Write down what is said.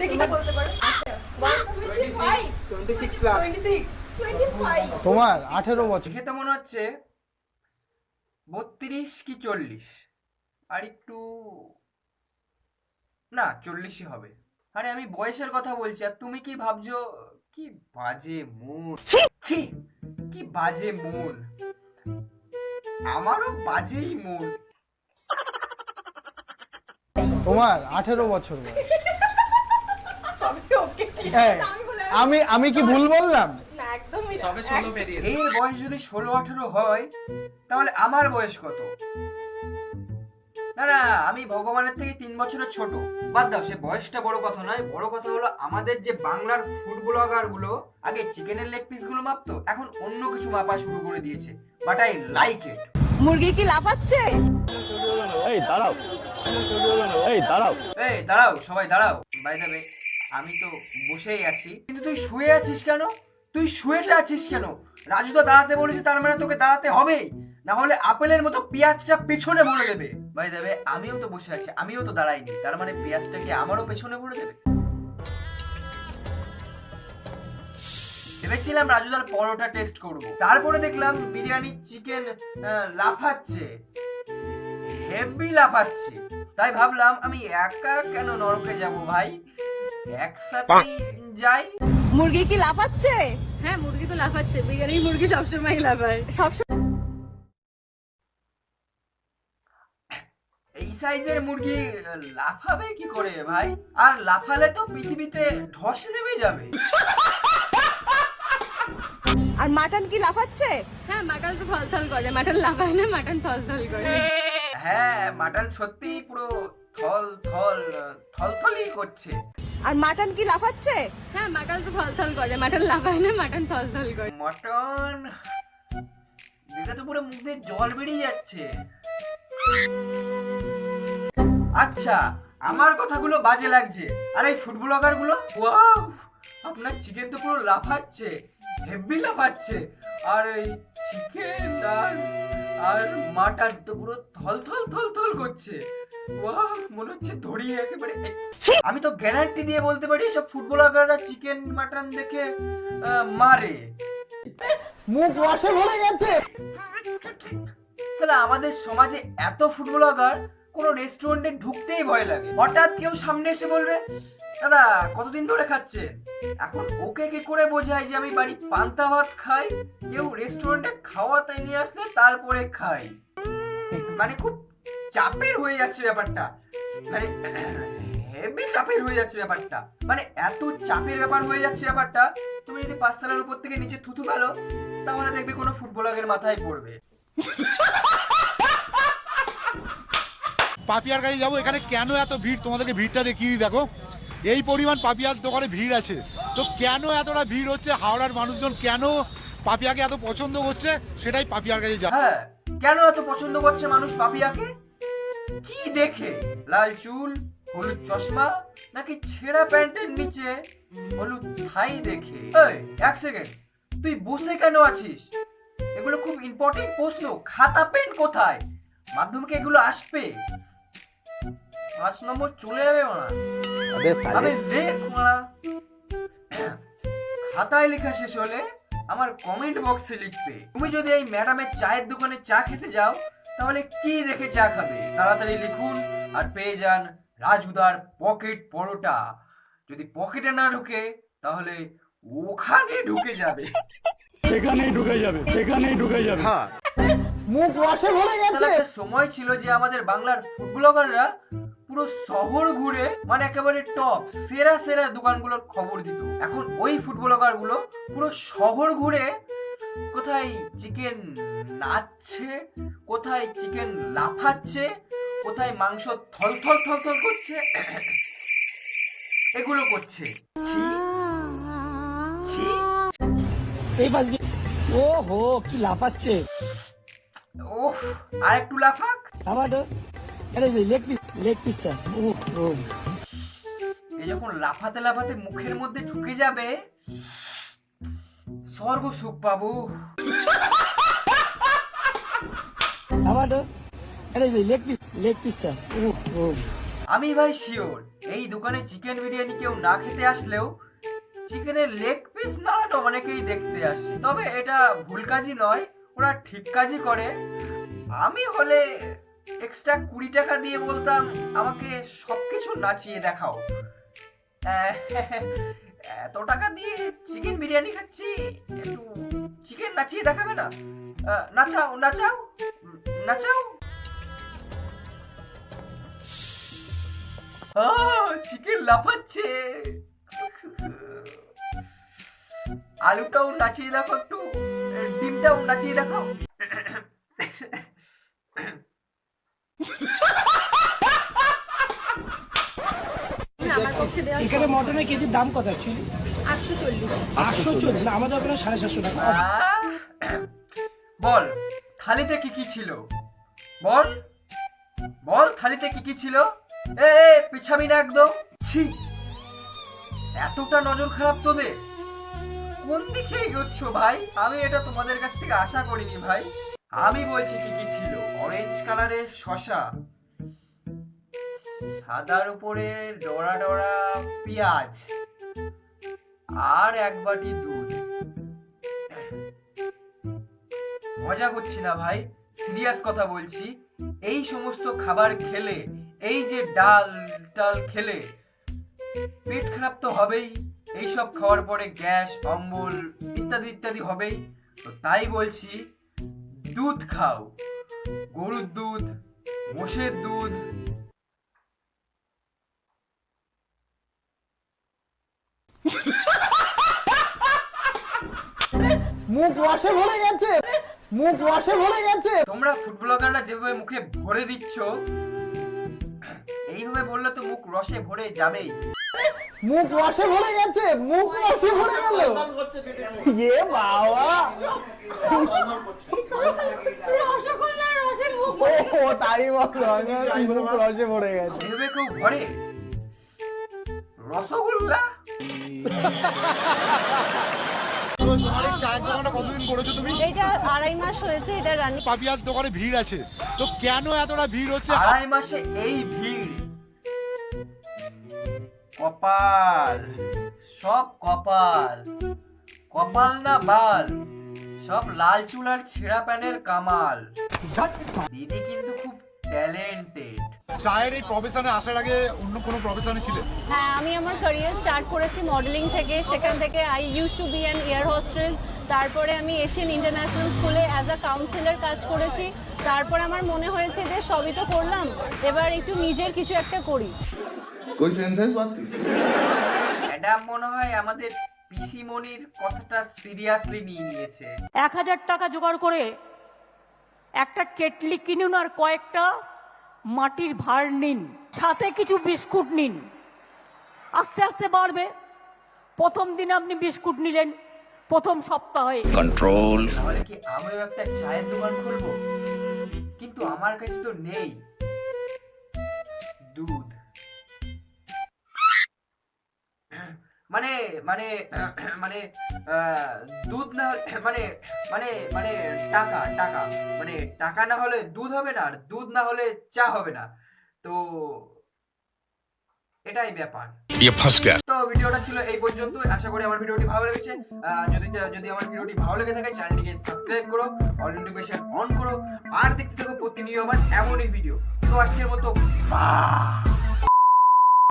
দেখি কি বলতে পারো। আচ্ছা বলো তো 25 26 প্লাস 26 25 তোমার আঠেরো বছর। দেখে তো মনে হচ্ছে বত্রিশ কি চল্লিশ? আর একটু না চল্লিশই হবে। আরে আমি বয়সের কথা বলছি আর তুমি কি ভাবছ কি বাজে মন ছি কি বাজে মন আমারও বাজেই মন তোমার আঠেরো বছর বয়স। আমি আমি আমি কি ভুল বললাম? না একদমই না। সবে ষোলো এর বয়স যদি ষোলো আঠেরো হয় তাহলে আমার বয়স কত? না না আমি ভগবানের থেকে তিন বছরের ছোট। বাদ দাও সে বয়সটা বড় কথা নয়। বড় কথা হলো আমাদের যে বাংলার ফুড ব্লগারগুলো আগে চিকেনের লেগ পিসগুলো মাপতো এখন অন্য কিছু মাপা শুরু করে দিয়েছে। বাট আই লাইক ইট মুরগি কি লাফাচ্ছে? এই দাঁড়াও। এই দাঁড়াও। এই দাঁড়াও সবাই দাঁড়াও। বাই দেবে আমি তো বসেই আছি। কিন্তু তুই শুয়ে আছিস কেন? তুই শুয়েটা আছিস কেন? রাজু তো দাঁড়াতে বলেছে, তার মানে তোকে দাঁড়াতে হবেই না হলে আপেলের মতো পেঁয়াজটা পেছনে ভরে দেবে। ভাই দেবে আমিও তো বসে আছি, আমিও তো দাঁড়াইনি। তার মানে পেঁয়াজটা কি আমারও পেছনে ভরে দেবে? ভেবেছিলাম রাজুদার পরোটা টেস্ট করব। তারপরে দেখলাম বিরিয়ানি চিকেন লাফাচ্ছে। হেভি লাফাচ্ছে। তাই ভাবলাম আমি একা কেন নরকে যাব ভাই? একসাথে যাই। মুরগি কি লাফাচ্ছে? হ্যাঁ মুরগি তো লাফাচ্ছে। বিরিয়ানি মুরগি সবসময় লাফায়। সবসময় এই সাইজের মুরগি লাফাবে কি করে ভাই? আর লাফালে তো পৃথিবীতে ধস নেমে যাবে। আর মাটন কি লাফাচ্ছে? হ্যাঁ মাটন তো থলথল করে। মাটন লাফায় না মাটন থলথল করে। হ্যাঁ মাটন সত্যি পুরো থল থল থলথলই করছে। আর মাটন কি লাফাচ্ছে? হ্যাঁ মাটন তো থলথল করে। মাটন লাফায় না মাটন থলথল করে। মটন? দেখে তো পুরো মুখ দিয়ে জল বেরিয়ে যাচ্ছে। আচ্ছা আমার কথাগুলো বাজে লাগছে। আর এই ফুড ব্লগারগুলো ওয়াও আপনার চিকেন তো পুরো লাফাচ্ছে হেভি লাফাচ্ছে। আর এই চিকেন আর আর মাটন তো পুরো থল থল থল থল করছে। ওয়াও মনে হচ্ছে ধরিয়ে একেবারে। আমি তো গ্যারান্টি দিয়ে বলতে পারি সব ফুড ব্লগাররা চিকেন মাটন দেখে মারে। মুখ রসে ভরে গেছে। তাহলে আমাদের সমাজে এত ফুড ব্লগার কোনো রেস্টুরেন্টে ঢুকতেই ভয় লাগে। হঠাৎ কেউ সামনে এসে বলবে দাদা কতদিন ধরে খাচ্ছে? এখন ওকে কি করে বোঝায় যে আমি বাড়ি পান্তা ভাত খাই? কেউ রেস্টুরেন্টে খাওয়াতে নিয়ে আসলে তারপরে খাই। মানে খুব চাপের হয়ে যাচ্ছে ব্যাপারটা। মানে হেভি চাপের হয়ে যাচ্ছে ব্যাপারটা। মানে এত চাপের ব্যাপার হয়ে যাচ্ছে ব্যাপারটা তুমি যদি পাঁচতলার উপর থেকে নিচে থুতু ফেলো তাহলে দেখবে কোনো ফুটবলারের মাথায় পড়বে। পাপিয়ার কাছে যাব এখানে কেন এত ভিড়? তোমাদেরকে ভিড়টা দেখিয়ে দিই দেখো। এই পরিমাণ পাপিয়ার দোকানে ভিড় আছে। তো কেন এতটা ভিড় হচ্ছে? হাওড়ার মানুষজন কেন পাপিয়াকে এত পছন্দ করছে? সেটাই পাপিয়ার কাছে যাব হ্যাঁ কেন এত পছন্দ করছে মানুষ পাপিয়াকে? কি দেখে? লাল চুল হলুদ চশমা নাকি ছেঁড়া প্যান্টের নিচে হলুদ থাই দেখে? এক সেকেন্ড তুই বসে কেন আছিস? এগুলো খুব ইম্পর্টেন্ট প্রশ্ন। খাতা পেন কোথায়? মাধ্যমিকে এগুলো আসবে? পাঁচ নম্বর চলে যাবে না আমি লেখ মারা। খাতায় লেখা শেষ হলে আমার কমেন্ট বক্সে লিখবে। তুমি যদি এই ম্যাডামের চায়ের দোকানে চা খেতে যাও তাহলে কি দেখে চা খাবে? তাড়াতাড়ি লিখুন আর পেয়ে যান রাজুদার পকেট পরোটা। যদি পকেটে না ঢুকে তাহলে ওখানে ঢুকে যাবে। সেখানেই ঢুকে যাবে সেখানেই ঢুকে যাবে। হ্যাঁ। মুখ রসে ভরে গেছে। একটা সময় ছিল যে আমাদের বাংলার ফুড ব্লগাররা পুরো শহর ঘুরে মানে একেবারে টপ সেরা সেরা দোকানগুলোর খবর দিত। এখন ওই ফুড ব্লগারগুলো পুরো শহর ঘুরে কোথায় চিকেন নাচছে কোথায় চিকেন লাফাচ্ছে কোথায় মাংস থল থল থল থল করছে এগুলো করছে। ছি ছি। এই পাশ ও হো কি লাফাচ্ছে। ওহ আর একটু লাফাক তো। আরে লেগ পিস লেগ পিসটা ও ও। এ যখন লাফাতে লাফাতে মুখের মধ্যে ঢুকে যাবে স্বর্গ সুখ পাবো। আমি ভাই শিওর এই দোকানে চিকেন বিরিয়ানি কেউ না খেতে আসলেও চিকেনের লেগ পিস নাড়ানো অনেকেই দেখতে আসে। তবে এটা ভুল কাজই নয় ওরা ঠিক কাজই করে। আমি হলে এক্সট্রা কুড়ি টাকা দিয়ে বলতাম আমাকে সবকিছু নাচিয়ে দেখাও। এত টাকা দিয়ে চিকেন বিরিয়ানি খাচ্ছি? একটু চিকেন নাচিয়ে দেখাবে না? নাচাও নাচাও নাচাও। চিকেন লাফাচ্ছে। আলুটাও নাচিয়ে দেখো একটু ডিমটাও নাচিয়ে দেখো এখানে মটনের কেজির দাম কত অ্যাকচুয়ালি আটশো চল্লিশ। আটশো চল্লিশ। না আমাদের ওখানে সাড়ে সাতশো টাকা। বল থালিতে কি কি ছিল? বল বল থালিতে কি কি ছিল? এ এ, পিছাবি না একদম। ছি এতটা নজর খারাপ তোদের। কোন দিকে এগোচ্ছ ভাই? আমি এটা তোমাদের কাছ থেকে আশা করিনি ভাই। আমি বলছি কি কি ছিল? অরেঞ্জ কালারের শশা সাদার উপরে ডোরা ডোরা পেঁয়াজ আর এক বাটি দুধ। মজা করছি না ভাই, সিরিয়াস কথা বলছি। এই সমস্ত খাবার খেলে, এই যে ডাল টাল খেলে, পেট খারাপ তো হবেই। এই সব খাওয়ার পরে গ্যাস, অম্বল ইত্যাদি ইত্যাদি হবেই। তো তাই বলছি, দুধ খাও। গরুর দুধ, মোষের দুধ মুখ রসে ভরে গেছে। মুখ রসে ভরে গেছে। তোমরা ফুটবলাররা যেভাবে মুখে ভরে দিচ্ছ এইভাবে বললে তো মুখ রসে ভরে যাবেই। মুখ রসে ভরে গেছে মুখ রসে ভরে গেল। এ বাবা। ও তাই বল মুখ রসে ভরে গেছে। এইভাবে কেউ ভরে? রসগোল্লা? কতদিন করেছ তুমি? এটা আড়াই মাস হয়েছে এটা রানি পাপিয়ার দোকানে ভিড় আছে। তো কেন এতটা ভিড় হচ্ছে? আড়াই মাসে এই ভিড়। কপাল সব কপাল। কপাল না বাল সব লাল চুলার ছেঁড়া প্যানের কামাল। দিদি কিন্তু খুব ট্যালেন্টেড চায়ের এই প্রফেশনে আসার আগে অন্য কোনো প্রফেশনে ছিলে? হ্যাঁ আমি আমার ক্যারিয়ার স্টার্ট করেছি মডেলিং থেকে। সেখান থেকে I use to be an air hostess তারপরে আমি এশিয়ান ইন্টারন্যাশনাল স্কুলে অ্যাজ আ কাউন্সিলর কাজ করেছি। তারপর আমার মনে হয়েছে যে সবই তো করলাম এবার একটু নিজের কিছু একটা করি। ম্যাডাম মনে হয় আমাদের পিসিমণির কথাটা সিরিয়াসলি নিয়ে নিয়েছে। এক হাজার টাকা জোগাড় করে একটা কেটলি কিনুন আর কয়েকটা মাটির ভাড় নিন সাথে কিছু বিস্কুট নিন। আস্তে আস্তে বাড়বে। প্রথম দিন আপনি বিস্কুট নিলেন প্রথম সপ্তাহে। কন্ট্রোল তাহলে কি আমিও একটা চায়ের দোকান খুলবো? কিন্তু আমার কাছে তো নেই। দুধ। মানে মানে মানে আহ, দুধ না হলে মানে মানে মানে টাকা টাকা। মানে টাকা না হলে দুধ হবে না আর দুধ না হলে চা হবে না। তো এটাই ব্যাপার। ভিডিওটা ছিল এই পর্যন্ত আশা করি আমার ভালো লেগেছে। যদি আমার ভালো লেগে থাকে সাবস্ক্রাইব করো অন করো, আর দেখতে থাকো প্রতিনিয়ত আমার এমনই ভিডিও। তো আজকের মতো বাই